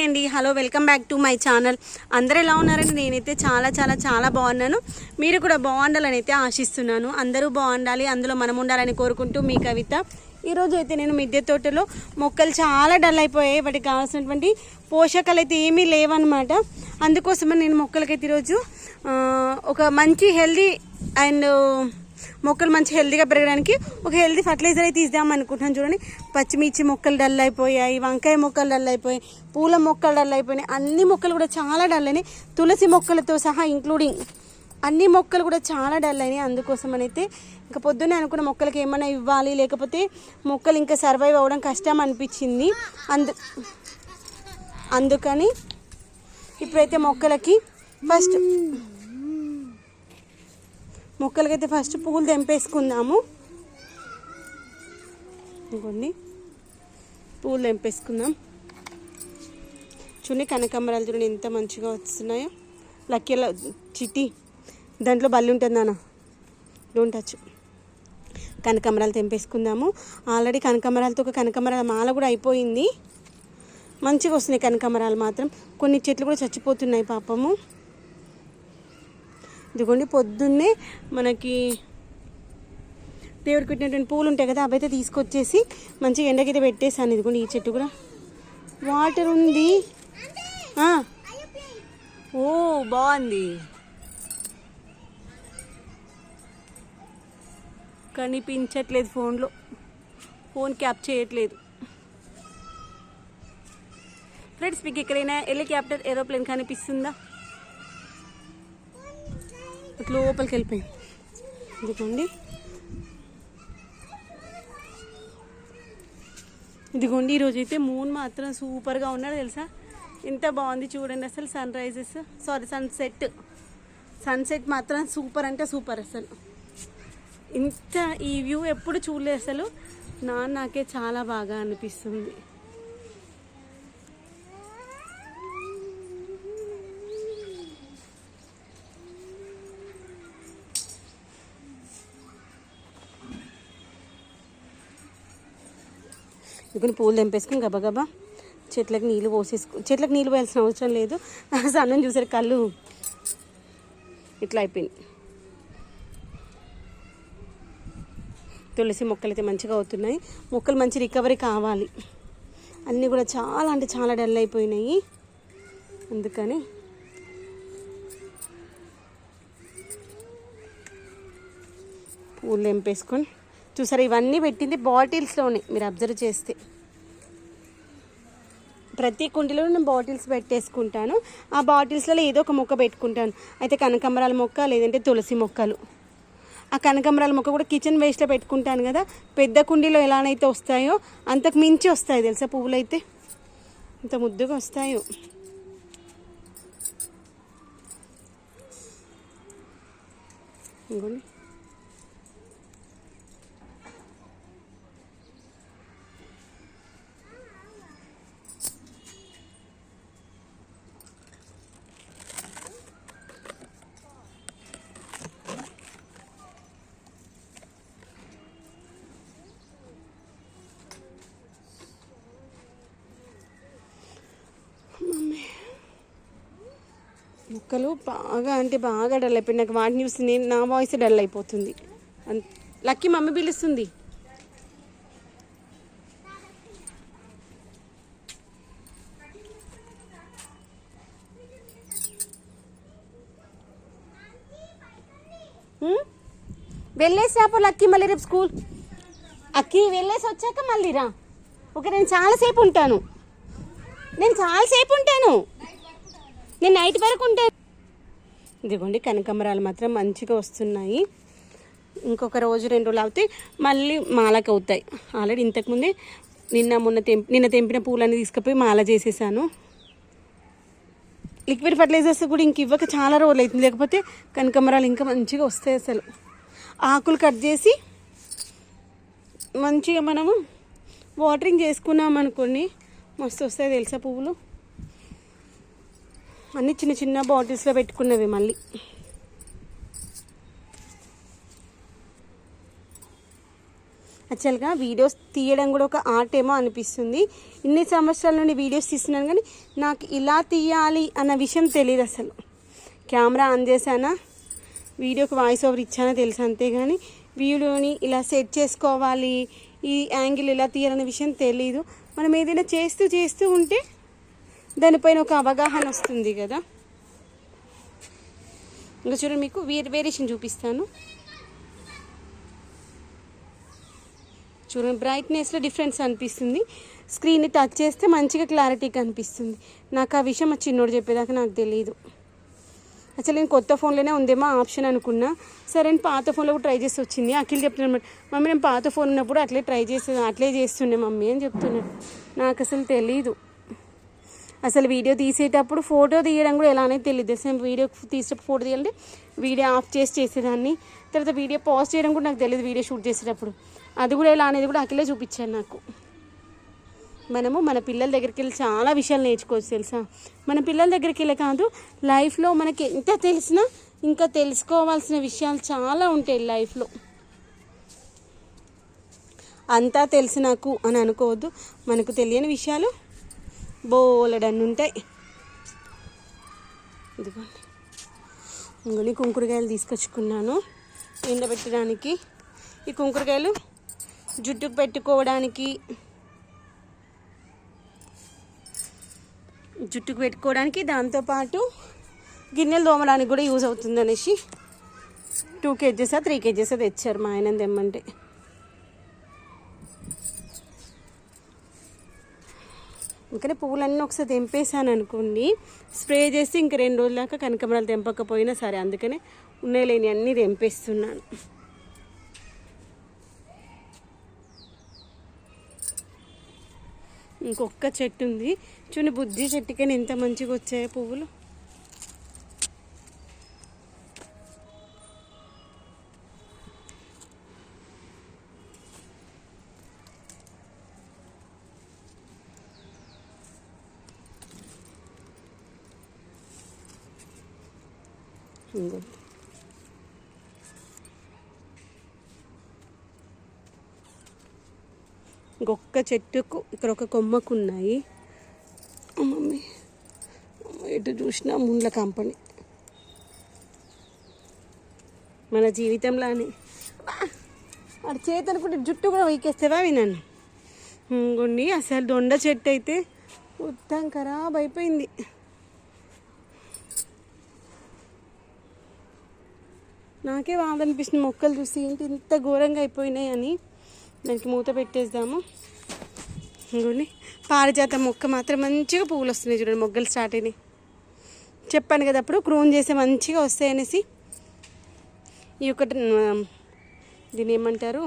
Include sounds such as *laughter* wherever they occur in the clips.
Hi అండి. Hello welcome back to my channel. అందరూ ఎలా ఉన్నారని నేనైతే చాలా చాలా చాలా బాగున్నాను. మీరు కూడా బాగుండాలని అయితే ఆశిస్తున్నాను. అందరూ బాగుండాలి అందులో మనం ఉండాలని కోరుకుంటూ మీ కవిత. ఈరోజు అయితే నేను మిద్దె తోటలో మొక్కలు చాలా డల్ అయిపోయాయి. వాటికి కావాల్సినటువంటి పోషకాలు అయితే ఏమీ లేవన్నమాట. అందుకోసమని నేను మొక్కలకైతే ఈరోజు ఒక మంచి హెల్దీ అండ్ మొక్కలు మంచి హెల్దీగా పెరగడానికి ఒక హెల్దీ ఫర్టిలైజర్ అయితే ఇద్దాం అనుకుంటున్నాను చూడండి. పచ్చిమిర్చి మొక్కలు డల్ అయిపోయాయి వంకాయ మొక్కలు డల్ అయిపోయాయి పూల మొక్కలు డల్ అయిపోయినాయి. అన్ని మొక్కలు కూడా చాలా డల్ అయినాయి. తులసి మొక్కలతో సహా ఇంక్లూడింగ్ అన్ని మొక్కలు కూడా చాలా డల్ అయినాయి. అందుకోసం అయితే ఇంకా పొద్దున్నే అనుకున్న మొక్కలకి ఏమైనా ఇవ్వాలి లేకపోతే మొక్కలు ఇంకా సర్వైవ్ అవ్వడం కష్టం అనిపించింది. అందు అందుకని ఇప్పుడైతే మొక్కలకి ఫస్ట్ మొక్కలకైతే ఫస్ట్ పువ్వులు తెంపేసుకుందాము. ఇంకోండి పువ్వులు తెంపేసుకుందాం. చూడండి కనకాంబరాలు చూడండి ఎంత మంచిగా వస్తున్నాయో. లక్కీల చిట్టి. దాంట్లో బల్లి ఉంటుంది నాన్న. డోంట్ టచ్ కనకాంబరాలు తెంపేసుకుందాము. ఆల్రెడీ కనకాంబరాలతో ఒక కనకాంబరాల మాల కూడా అయిపోయింది. మంచిగా వస్తున్నాయి కనకాంబరాలు మాత్రం. కొన్ని చెట్లు కూడా చచ్చిపోతున్నాయి పాపము. ఇదిగోండి పొద్దున్నే మనకి దేవుడికి పెట్టినటువంటి పూలు ఉంటాయి కదా అవైతే తీసుకొచ్చేసి మంచిగా ఎండకైతే పెట్టేసాను ఇదిగోండి ఈ చెట్టు కూడా. వాటర్ ఉంది. ఓ బాగుంది. కనిపించట్లేదు ఫోన్లో. ఫోన్ క్యాప్ చేయట్లేదు. ఫ్రెండ్స్ మీకు ఎక్కడైనా హెలికాప్టర్ ఏరోప్లేన్ కనిపిస్తుందా? లోపలికి వెళ్ళిపోయింది ఇదిగోండి. ఇదిగోండి ఈరోజు అయితే మూన్ మాత్రం సూపర్గా ఉన్నాడు తెలుసా? ఎంత బాగుంది చూడండి అసలు sun rises sorry sunset sunset మాత్రం సూపర్ అంటే సూపర్ అసలు. ఇంత ఈ వ్యూ ఎప్పుడు చూడలేదు అసలు. నా నాకే చాలా బాగా అనిపిస్తుంది. ఇక్కడ పూలు తెంపేసుకుని గబగబా చెట్లకు నీళ్ళు పోసేసుకు చెట్లకు నీళ్ళు పోయాల్సిన అవసరం లేదు. *laughs* సన్నం చూసారు కళ్ళు. ఇట్లా అయిపోయింది. తులసి మొక్కలు అయితే మంచిగా అవుతున్నాయి. మొక్కలు మంచి రికవరీ కావాలి. అన్నీ కూడా చాలా అంటే చాలా డల్ అయిపోయినాయి. అందుకని పూలు తెంపేసుకొని చూసారా ఇవన్నీ పెట్టింది బాటిల్స్లోనే మీరు అబ్జర్వ్ చేస్తే. ప్రతి కుండీలో నేను బాటిల్స్ పెట్టేసుకుంటాను. ఆ బాటిల్స్లలో ఏదో ఒక మొక్క పెట్టుకుంటాను. అయితే కనకాంబరాల మొక్క లేదంటే తులసి మొక్కలు. ఆ కనకాంబరాల మొక్క కూడా కిచెన్ వేస్ట్లో పెట్టుకుంటాను కదా పెద్ద కుండీలో ఎలానైతే వస్తాయో అంతకు మించి వస్తాయి తెలుసా పువ్వులు అయితే ఇంత ముద్దుగా వస్తాయో. ఇంకోండి. మొక్కలు బాగా అంటే బాగా డల్ అయిపోయింది నాకు వాటిని చూసి నేను నా వాయిస్ డల్ అయిపోతుంది. అన్- లక్కీ మమ్మీ పిలుస్తుంది. వెళ్ళేసేపు లక్కీ మళ్ళీ రేపు స్కూల్ అక్కి వెళ్ళేసి వచ్చాక మళ్ళీ రా. ఓకే నేను చాలాసేపు ఉంటాను. నేను చాలాసేపు ఉంటాను. నేను నైట్ వరకు ఉంటాను ఇదిగోండి కనకాంబరాలు మాత్రం మంచిగా వస్తున్నాయి. ఇంకొక రోజు రెండు రోజులు అవుతాయి మళ్ళీ మాలకు అవుతాయి. ఆల్రెడీ ఇంతకుముందే నిన్న మొన్న తెంపి నిన్న తెంపిన పూలన్నీ తీసుకుపోయి మాల చేసేసాను. లిక్విడ్ ఫర్టిలైజర్స్ కూడా ఇంక ఇవ్వక చాలా రోజులు అవుతుంది. లేకపోతే కనకాంబరాలు ఇంకా మంచిగా వస్తాయి అసలు. ఆకులు కట్ చేసి మంచిగా మనము వాటరింగ్ చేసుకున్నాం అనుకోండి మస్తు వస్తాయి తెలుసా పువ్వులు? అన్ని చిన్న చిన్న బాటిల్స్లో పెట్టుకున్నవి మళ్ళీ. యాక్చువల్గా వీడియోస్ తీయడం కూడా ఒక ఆర్ట్ ఏమో అనిపిస్తుంది. ఇన్ని సంవత్సరాల నుండి వీడియోస్ తీస్తున్నాను కానీ నాకు ఇలా తీయాలి అన్న విషయం తెలియదు అసలు. కెమెరా ఆన్ చేశానా? వీడియోకి వాయిస్ ఓవర్ ఇచ్చానో తెలుసు అంతేగాని వీడియోని ఇలా సెట్ చేసుకోవాలి ఈ యాంగిల్ ఇలా తీయాలనే విషయం తెలీదు. మనం ఏదైనా చేస్తూ చేస్తూ ఉంటే దానిపైన ఒక అవగాహన వస్తుంది కదా. ఇంకా చూడండి మీకు వేరియేషన్ చూపిస్తాను. చూడండి బ్రైట్నెస్లో డిఫరెన్స్ అనిపిస్తుంది. స్క్రీన్ని టచ్ చేస్తే మంచిగా క్లారిటీ కనిపిస్తుంది. నాకు ఆ విషయం మా చిన్నోడు చెప్పేదాకా నాకు తెలియదు అసలు నేను కొత్త ఫోన్లోనే ఉందేమో ఆప్షన్ అనుకున్నా. సరే నేను పాత ఫోన్లో కూడా ట్రై చేసి వచ్చింది. అఖిల్ చెప్తున్నాను మమ్మీ నేను పాత ఫోన్ ఉన్నప్పుడు అట్లే ట్రై చేసి అట్లే చేస్తుండే మమ్మీ అని చెప్తున్నాడు. నాకు అసలు తెలీదు. అసలు వీడియో తీసేటప్పుడు ఫోటో తీయడం కూడా ఎలా అనేది తెలియదు అసలు వీడియో తీసేటప్పుడు ఫోటో తీయాలంటే వీడియో ఆఫ్ చేసి చేసేదాన్ని. తర్వాత వీడియో పాజ్ చేయడం కూడా నాకు తెలియదు వీడియో షూట్ చేసేటప్పుడు. అది కూడా ఎలా అనేది కూడా అఖిలే చూపించాను నాకు. మనము మన పిల్లల దగ్గరికి వెళ్ళి చాలా విషయాలు నేర్చుకోవచ్చు తెలుసా? మన పిల్లల దగ్గరికి వెళ్ళి కాదు లైఫ్లో మనకి ఎంత తెలిసినా ఇంకా తెలుసుకోవాల్సిన విషయాలు చాలా ఉంటాయి లైఫ్లో. అంతా తెలిసి నాకు అని అనుకోవద్దు. మనకు తెలియని విషయాలు బోలెడన్ని ఉంటాయి. ఇదిగోండి. ఇంకొని కుంకుడుకాయలు తీసుకొచ్చుకున్నాను. ఎండబెట్టడానికి. ఈ కుంకుడుకాయలు జుట్టుకు పెట్టుకోవడానికి. జుట్టుకు పెట్టుకోవడానికి దాంతోపాటు గిన్నెలు తోమడానికి కూడా యూజ్ అవుతుంది అనేసి. టూ కేజెస్ త్రీ కేజెస్ తెచ్చారు మా ఆయన తెమ్మంటే. ఇంకనే పువ్వులన్నీ ఒకసారి తెంపేశాను అనుకోండి స్ప్రే చేసి ఇంక రెండు రోజుల దాకా కనకమరాలు తెంపకపోయినా సరే అందుకనే ఉన్నాయి లేని అన్నీ తెంపేస్తున్నాను. ఇంకొక చెట్టు ఉంది. చూడండి బుద్ధి చెట్టుకైనా ఎంత మంచిగా వచ్చాయో పువ్వులు. ఇంకోటి ఇంకొక చెట్టుకు ఇక్కడ ఒక కొమ్మకు ఉన్నాయి మమ్మీ ఎటు చూసినా ముండ్ల కంపెనీ. మన జీవితంలోని అని. చేతి అనుకుంటే జుట్టు కూడా వైకేస్తావా విన్నాను ఇంకోండి అసలు దొండ చెట్టు అయితే మొత్తం ఖరాబ్ అయిపోయింది. నాకే బాధ అనిపిస్తుంది మొక్కలు చూసి ఏంటి ఇంత ఘోరంగా అయిపోయినాయి అని. దానికి మూత పెట్టేద్దాము. ఇంకోని పారిజాత మొక్క మాత్రం మంచిగా పువ్వులు వస్తున్నాయి చూడండి. మొగ్గలు స్టార్ట్ అయినాయి. చెప్పాను కదా అప్పుడు క్రోన్ చేస్తే మంచిగా వస్తాయి అనేసి. ఈ ఒకటి దీన్ని ఏమంటారు?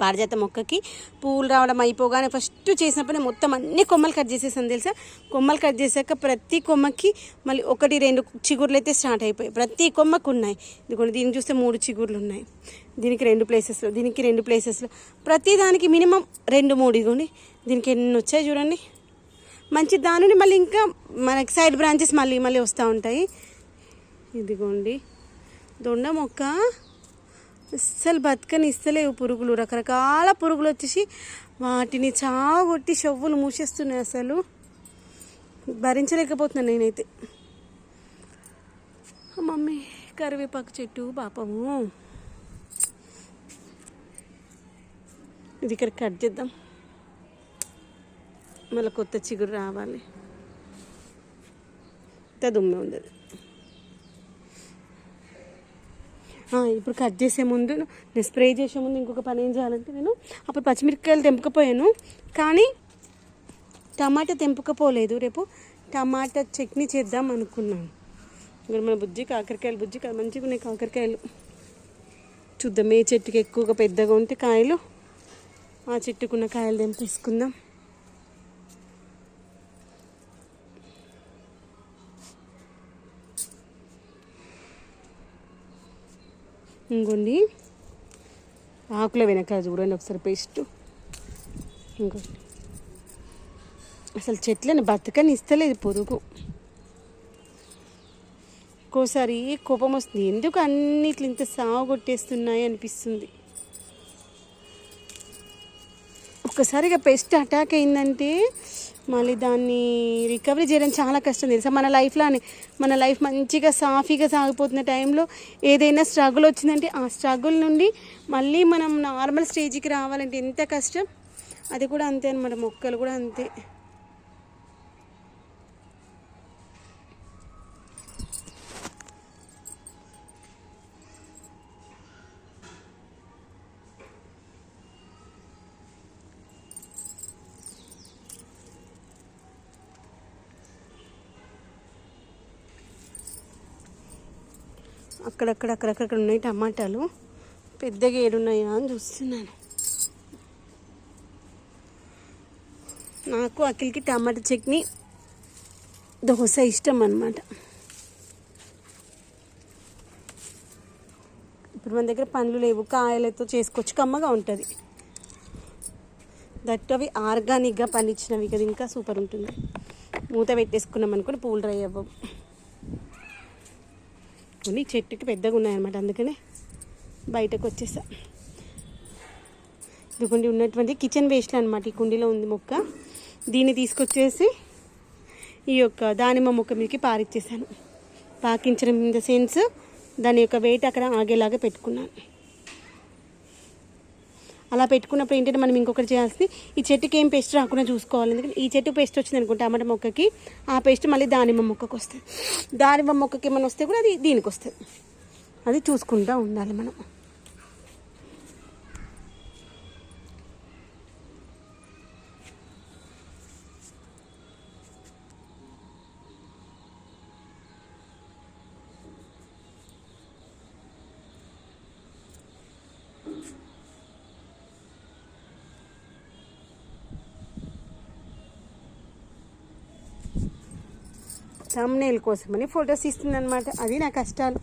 పారిజాత మొక్కకి పూలు రావడం అయిపోగానే ఫస్ట్ చేసినప్పుడు పని మొత్తం అన్ని కొమ్మలు కట్ చేసేసాను తెలుసా? కొమ్మలు కట్ చేశాక ప్రతి కొమ్మకి మళ్ళీ ఒకటి రెండు చిగుర్లు అయితే స్టార్ట్ అయిపోయాయి. ప్రతి కొమ్మకు ఉన్నాయి. ఇదిగోండి దీనికి చూస్తే మూడు చిగుర్లు ఉన్నాయి. దీనికి రెండు ప్లేసెస్లో దీనికి రెండు ప్లేసెస్లో ప్రతి దానికి మినిమం రెండు మూడు ఇదిగోండి. దీనికి ఎన్ని వచ్చాయి చూడండి. మంచి దాని నుండి మళ్ళీ ఇంకా మనకి సైడ్ బ్రాంచెస్ మళ్ళీ మళ్ళీ వస్తూ ఉంటాయి. ఇదిగోండి దొండ మొక్క. అస్సలు బతకని ఇస్తలేవు పురుగులు. రకరకాల పురుగులు వచ్చేసి వాటిని చావగొట్టి షవ్వులు మూసేస్తున్నాయి అసలు. భరించలేకపోతున్నాను నేనైతే. మమ్మీ కరివేపాకు చెట్టు పాపము. ఇది ఇక్కడ కట్ చేద్దాం. మళ్ళీ కొత్త చిగురు రావాలి. ఇంత దుమ్మె ఉంది అది. ఆ, ఇప్పుడు కట్ చేసే ముందు నేను స్ప్రే చేసే ముందు ఇంకొక పని ఏం చేయాలంటే నేను అప్పుడు పచ్చిమిరపకాయలు తెంపకపోయాను. కానీ టమాటా తెంపకపోలేదు. రేపు టమాటా చట్నీ చేద్దాం అనుకున్నాను. ఇక్కడ మన బుజ్జి కాకరకాయలు బుజ్జి మంచిగా ఉన్నాయి కాకరకాయలు. చూద్దాం ఏ చెట్టుకి ఎక్కువగా పెద్దగా ఉంటే కాయలు ఆ చెట్టుకున్న కాయలు తెంపేసుకుందాం. ఇంకోండి ఆకుల వెనక చూడండి ఒకసారి పేస్ట్. ఇంకో అసలు చెట్లను బతకని ఇస్తలేదు పొదుగు ఒక్కోసారి కోపం వస్తుంది. ఎందుకు అన్నిట్లు ఇంత సాగు కొట్టేస్తున్నాయి అనిపిస్తుంది. ఒక్కసారిగా పెస్ట్ అటాక్ అయిందంటే మళ్ళీ దాన్ని రికవరీ చేయడం చాలా కష్టం తెలుసా? మన లైఫ్లోనే మన లైఫ్ మంచిగా సాఫీగా సాగిపోతున్న టైంలో ఏదైనా స్ట్రగుల్ వచ్చిందంటే ఆ స్ట్రగుల్ నుండి మళ్ళీ మనం నార్మల్ స్టేజ్కి రావాలంటే ఎంత కష్టం? అది కూడా అంతే అనమాట మొక్కలు కూడా అంతే. అక్కడక్కడ అక్కడక్కడ ఉన్నాయి టమాటాలు. పెద్దగా ఏడున్నాయా అని చూస్తున్నాను. నాకు అఖిల్కి టమాటా చట్నీ దోశ ఇష్టం అన్నమాట. ఇప్పుడు మన దగ్గర పండ్లు లేవు కాయలతో చేసుకోవచ్చు కమ్మగా ఉంటుంది. దట్ అవి ఆర్గానిక్గా పండించినవి కదా ఇంకా సూపర్ ఉంటుంది. మూత పెట్టేసుకున్నాం అనుకుని పూలు డ్రై అవ్వవు. కొన్ని చెట్టుకి పెద్దగా ఉన్నాయన్నమాట. అందుకనే బయటకు వచ్చేసా. ఇదిగోండి ఉన్నటువంటి కిచెన్ వేస్ట్లు అనమాట ఈ కుండీలో ఉంది మొక్క. దీన్ని తీసుకొచ్చేసి ఈ యొక్క దానిమ్మ మొక్క మీదకి పారిచ్చేసాను. పాకించడం ఇన్ ద సెన్స్ దాని యొక్క వెయిట్ అక్కడ ఆగేలాగా పెట్టుకున్నాను. అలా పెట్టుకున్నప్పుడు ఏంటంటే మనం ఇంకొకటి చేయాల్సింది ఈ చెట్టుకి ఏం పేస్ట్ రాకుండా చూసుకోవాలి. ఎందుకంటే ఈ చెట్టు పేస్ట్ వచ్చింది అనుకో టమాటా మొక్కకి. ఆ పేస్ట్ మళ్ళీ దానిమ్మ మొక్కకు వస్తుంది. దానిమ్మ మొక్కకి ఏమైనా వస్తే కూడా అది దీనికి వస్తుంది. అది చూసుకుంటూ ఉండాలి మనం. సమ్నేల్ కోసమని ఫొటోస్ ఇస్తుంది అనమాట అది నా కష్టాలు.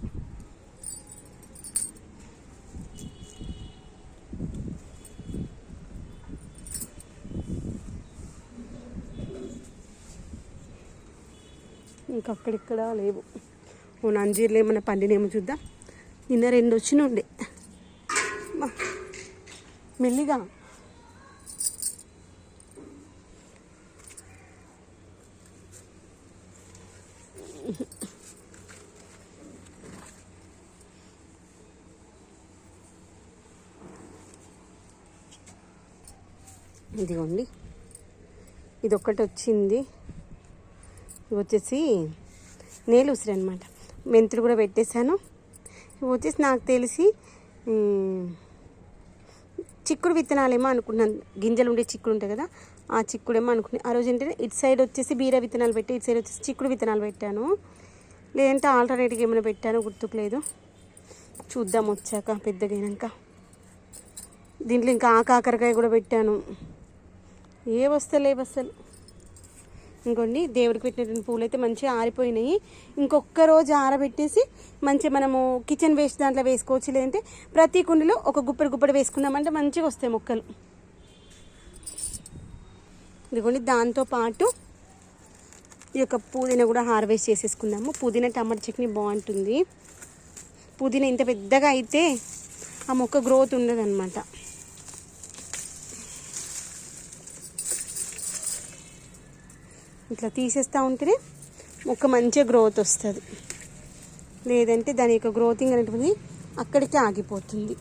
ఇంకక్కడిక్కడ లేవు. ఓ నంజీర్లు ఏమైనా పండినేమో చూద్దాం. నిన్న రెండు వచ్చిన ఉండే మెల్లిగా. ఇదిగోండి. ఇది ఒక్కటి వచ్చింది. ఇవి వచ్చేసి నేలు ఉసిరి అనమాట మెంతులు కూడా పెట్టేశాను. ఇవి వచ్చేసి నాకు తెలిసి చిక్కుడు విత్తనాలేమో అనుకున్నాను. గింజలు ఉండే చిక్కుడు ఉంటాయి కదా ఆ చిక్కుడేమో అనుకున్నాను ఆ రోజు ఏంటంటే ఇటు సైడ్ వచ్చేసి బీర విత్తనాలు పెట్టి ఇటు సైడ్ వచ్చేసి చిక్కుడు విత్తనాలు పెట్టాను. లేదంటే ఆల్టర్నేట్గా ఏమైనా పెట్టానో గుర్తుకులేదు. చూద్దాం వచ్చాక పెద్దగైనాక. దీంట్లో ఇంకా ఆ కాకరకాయ కూడా పెట్టాను. ఏ వస్తలేవు అసలు. ఇంకోండి దేవుడికి పెట్టినటువంటి పూలు అయితే మంచిగా ఆరిపోయినాయి. ఇంకొక రోజు ఆరబెట్టేసి మంచిగా మనము కిచెన్ వేస్ట్ దాంట్లో వేసుకోవచ్చు. లేదంటే ప్రతి కుండలో ఒక గుప్పడి గుప్పడి వేసుకున్నామంటే మంచిగా వస్తాయి మొక్కలు. ఇదిగోండి దాంతో పాటు ఈ యొక్క పుదీనా కూడా హార్వెస్ట్ చేసేసుకున్నాము పుదీనా టమాటా చట్నీ బాగుంటుంది. పుదీనా ఇంత పెద్దగా అయితే ఆ మొక్క గ్రోత్ ఉండదు ఇట్లా తీసేస్తూ ఉంటేనే మొక్క మంచిగా గ్రోత్ వస్తుంది. లేదంటే దాని యొక్క గ్రోతింగ్ అనేటువంటిది అక్కడికే ఆగిపోతుంది.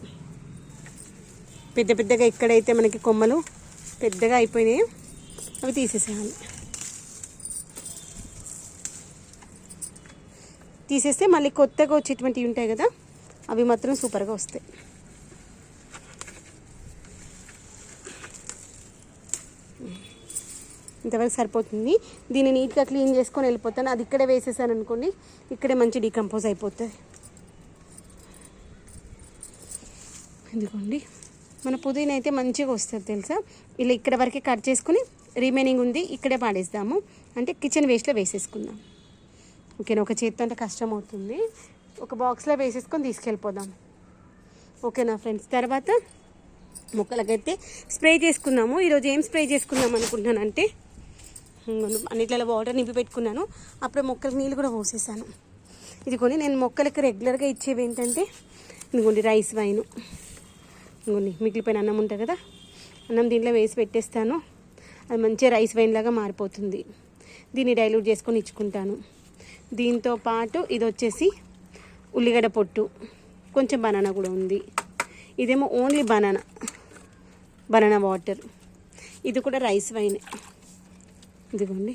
పెద్ద పెద్దగా ఎక్కడైతే మనకి కొమ్మలు పెద్దగా అయిపోయినాయో. అవి తీసేసేయాలి. తీసేస్తే మళ్ళీ కొత్తగా వచ్చేటువంటివి ఉంటాయి కదా అవి మాత్రం సూపర్గా వస్తాయి. ఇంతవరకు సరిపోతుంది. దీన్ని నీట్గా క్లీన్ చేసుకొని వెళ్ళిపోతాను. అది ఇక్కడే వేసేసాను అనుకోండి ఇక్కడే మంచి డీకంపోజ్ అయిపోతుంది. ఇదిగోండి. మన పుదీనా అయితే మంచిగా వస్తుంది తెలుసా? ఇలా ఇక్కడ వరకే కట్ చేసుకుని రిమైనింగ్ ఉంది ఇక్కడే పాడేస్తాము. అంటే కిచెన్ వేస్ట్లో వేసేసుకుందాం. ఓకేనా? ఒక చేత్తో అంటే కష్టం అవుతుంది. ఒక బాక్స్లో వేసేసుకొని తీసుకెళ్ళిపోదాం. ఓకేనా ఫ్రెండ్స్? తర్వాత మొక్కలకైతే స్ప్రే చేసుకున్నాము ఈరోజు ఏం స్ప్రే చేసుకుందాం అనుకుంటున్నానంటే అన్నిట్లలో వాటర్ నింపి పెట్టుకున్నాను. అప్పుడు మొక్కలకు నీళ్ళు కూడా పోసేసాను. ఇదిగోండి నేను మొక్కలకి రెగ్యులర్గా ఇచ్చేవి ఏంటంటే ఇదిగోండి రైస్ వైన్. ఇదిగోండి మిగిలిపోయిన అన్నం ఉంటుంది కదా అన్నం దీంట్లో వేసి పెట్టేస్తాను. అది మంచిగా రైస్ వైన్ లాగా మారిపోతుంది. దీన్ని డైల్యూట్ చేసుకొని ఇచ్చుకుంటాను. దీంతో పాటు ఇది వచ్చేసి ఉల్లిగడ్డ పొట్టు. కొంచెం బనానా కూడా ఉంది. ఇదేమో ఓన్లీ బనానా. బనానా వాటర్ ఇది కూడా రైస్ వైన్. ఇదిగోండి.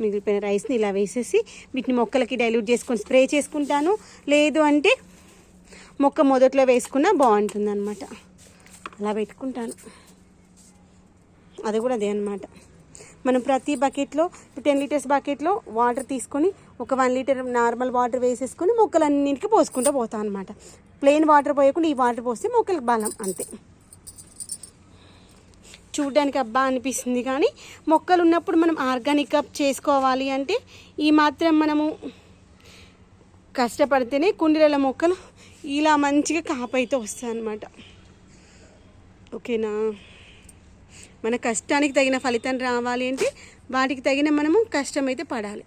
మిగిలిపోయిన రైస్ని ఇలా వేసేసి వీటిని మొక్కలకి డైల్యూట్ చేసుకొని స్ప్రే చేసుకుంటాను. లేదు అంటే మొక్క మొదట్లో వేసుకున్నా బాగుంటుంది అనమాట అలా పెట్టుకుంటాను. అది కూడా అదే అనమాట మనం ప్రతి బకెట్లో టెన్ లీటర్స్ బకెట్లో వాటర్ తీసుకొని ఒక వన్ లీటర్ నార్మల్ వాటర్ వేసేసుకొని మొక్కలన్నింటికి పోసుకుంటూ పోతాం అనమాట ప్లెయిన్ వాటర్ పోయకుండా ఈ వాటర్ పోస్తే మొక్కలకు బలం అంతే. చూడడానికి అబ్బా అనిపిస్తుంది. కానీ మొక్కలు ఉన్నప్పుడు మనం ఆర్గానిక్ అప్ చేసుకోవాలి అంటే ఈ మాత్రం మనము కష్టపడితేనే కుండీల మొక్కలు ఇలా మంచిగా కాపైతే వస్తాయి అన్నమాట ఓకేనా? మన కష్టానికి తగిన ఫలితం రావాలి అంటే వాటికి తగిన మనము కష్టమైతే పడాలి.